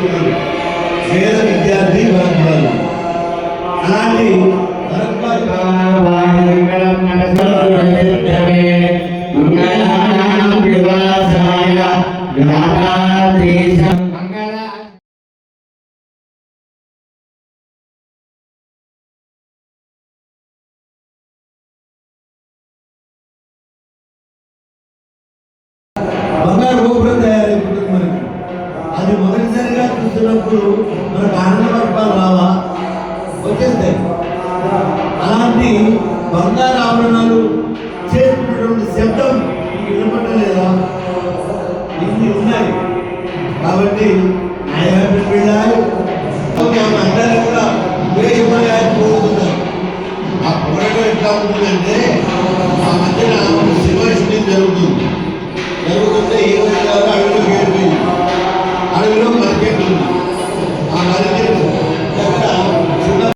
చెప్తున్నాను పేద విద్యార్థి మనం ఉండాలి అలాంటి బంగారు గోపురం మొదటిసారిగా మనకు ఆనంద రావా? వచ్చేస్తాయి. అలాంటి బంగారు ఆభరణాలు చేస్తున్నటువంటి శబ్దం మీకు వినపడలేదా? ఇన్ని ఉన్నాయి. కాబట్టి ఐ హ్యాపీ పిల్లాయి అందరూ కూడా పోతున్నారు ఆ పోరాటం ఎట్లా ఉంటుందంటే ఆ మధ్యన శివ జరుగుతుంది. జరుగుతుంటే ఏమైనా